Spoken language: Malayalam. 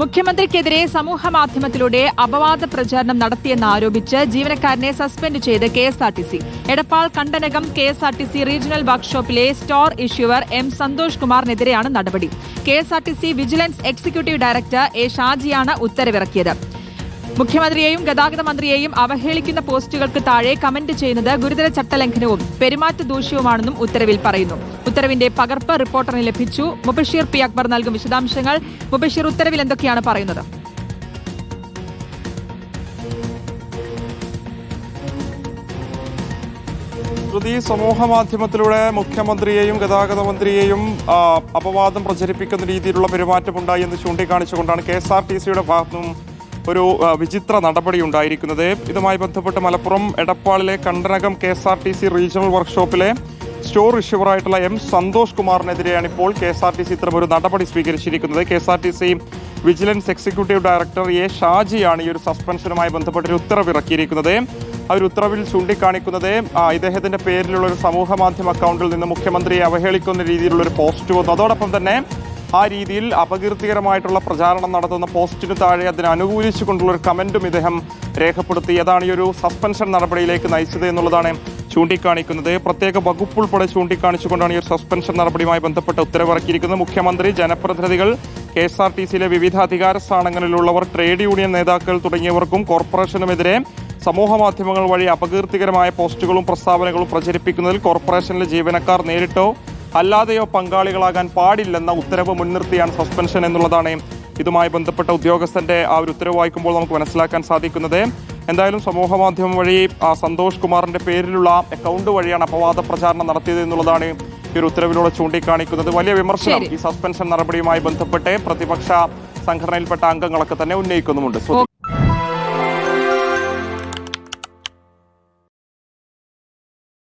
മുഖ്യമന്ത്രിക്കെതിരെ സമൂഹ മാധ്യമത്തിലൂടെ അപവാദ പ്രചാരണം നടത്തിയെന്നാരോപിച്ച് ജീവനക്കാരനെ സസ്പെൻഡ് ചെയ്ത് K S R T C. Edappal Kandanakam K S R T C regional വർക്ക്ഷോപ്പിലെ store issuer M Santhosh കുമാറിനെതിരെയാണ് നടപടി. K S R T C vigilance executive director A ഷാജിയാണ് ഉത്തരവിറക്കിയത്. മുഖ്യമന്ത്രിയെയും ഗതാഗത മന്ത്രിയെയും അവഹേളിക്കുന്ന പോസ്റ്റുകൾക്ക് താഴെ കമന്റ് ചെയ്യുന്നത് ഗുരുതര ചട്ടലംഘനവും പെരുമാറ്റ ദൂഷ്യവുമാണെന്നും ഉത്തരവിൽ പറയുന്നു. ഉത്തരവിന്റെ പകർപ്പ് റിപ്പോർട്ടറിന് ലഭിച്ചു. മുബഷീർ പി അക്ബർ നൽകും വിശദാംശങ്ങൾ. മുബഷീർ ഉത്തരവിൽ എന്തൊക്കെയാണ് പറയുന്നത്? ശ്രുതി സമൂഹ മാധ്യമത്തിലൂടെ മുഖ്യമന്ത്രിയെയും ഗതാഗത മന്ത്രിയെയും അപവാദം പ്രചരിപ്പിക്കുന്ന രീതിയിലുള്ള പെരുമാറ്റമുണ്ടായി എന്ന് ചൂണ്ടിക്കാണിച്ചുകൊണ്ടാണ് കെ എസ് ആർ ടി സിയുടെ ഭാഗത്തുനിന്നും ഒരു വിചിത്ര നടപടി ഉണ്ടായിരിക്കുന്നത്. ഇതുമായി ബന്ധപ്പെട്ട് Malappuram എടപ്പാളിലെ Kandanakam K S R T C regional വർക്ക്ഷോപ്പിലെ store ഇഷ്യൂറായിട്ടുള്ള എം സന്തോഷ് കുമാറിനെതിരെയാണ് ഇപ്പോൾ K S R T C ഇത്തരം ഒരു നടപടി സ്വീകരിച്ചിരിക്കുന്നത്. K S R T C vigilance executive director A ഷാജിയാണ് ഈ ഒരു സസ്പെൻഷനുമായി ബന്ധപ്പെട്ട് ഒരു ഉത്തരവ് ഇറക്കിയിരിക്കുന്നത് ആ ഒരു ഉത്തരവിൽ ചൂണ്ടിക്കാണിക്കുന്നത് ഇദ്ദേഹത്തിന്റെ പേരിലുള്ള ഒരു സമൂഹ മാധ്യമ അക്കൗണ്ടിൽ നിന്ന് മുഖ്യമന്ത്രിയെ അവഹേളിക്കുന്ന രീതിയിലുള്ള ഒരു പോസ്റ്റ് വന്നു. അതോടൊപ്പം തന്നെ ആ രീതിയിൽ അപകീർത്തികരമായിട്ടുള്ള പ്രചാരണം നടത്തുന്ന പോസ്റ്റിന് താഴെ അതിനെ അനുകൂലിച്ചുകൊണ്ടുള്ള ഒരു കമന്റും ഇദ്ദേഹം രേഖപ്പെടുത്തി. അതാണ് ഈ ഒരു സസ്പെൻഷൻ നടപടിയിലേക്ക് നയിച്ചത് എന്നുള്ളതാണ് ചൂണ്ടിക്കാണിക്കുന്നത്. പ്രത്യേക വകുപ്പ് ഉൾപ്പെടെ ചൂണ്ടിക്കാണിച്ചുകൊണ്ടാണ് ഈ സസ്പെൻഷൻ നടപടിയുമായി ബന്ധപ്പെട്ട ഉത്തരവിറക്കിയിരിക്കുന്നത്. മുഖ്യമന്ത്രി ജനപ്രതിനിധികൾ കെ എസ് ആർ ടി സിയിലെ വിവിധ അധികാര സ്ഥാനങ്ങളിലുള്ളവർ ട്രേഡ് യൂണിയൻ നേതാക്കൾ തുടങ്ങിയവർക്കും കോർപ്പറേഷനുമെതിരെ സമൂഹ മാധ്യമങ്ങൾ വഴി അപകീർത്തികരമായ പോസ്റ്റുകളും പ്രസ്താവനകളും പ്രചരിപ്പിക്കുന്നതിൽ കോർപ്പറേഷനിലെ ജീവനക്കാർ നേരിട്ടോ അല്ലാതെയോ പങ്കാളികളാകാൻ പാടില്ലെന്ന ഉത്തരവ് മുൻനിർത്തിയാണ് സസ്പെൻഷൻ എന്നുള്ളതാണ് ഇതുമായി ബന്ധപ്പെട്ട ഉദ്യോഗസ്ഥന്റെ ആ ഒരു ഉത്തരവ് വായിക്കുമ്പോൾ നമുക്ക് മനസ്സിലാക്കാൻ സാധിക്കുന്നത്. എന്തായാലും സമൂഹ മാധ്യമം വഴി ആ സന്തോഷ് കുമാറിന്റെ പേരിലുള്ള അക്കൗണ്ട് വഴിയാണ് അപവാദ പ്രചാരണം നടത്തിയത് എന്നുള്ളതാണ് ഈ ഒരു ഉത്തരവിലൂടെ ചൂണ്ടിക്കാണിക്കുന്നത്. വലിയ വിമർശനം ഈ സസ്പെൻഷൻ നടപടിയുമായി ബന്ധപ്പെട്ട് പ്രതിപക്ഷ സംഘടനയിൽപ്പെട്ട അംഗങ്ങളൊക്കെ തന്നെ ഉന്നയിക്കുന്നുമുണ്ട്.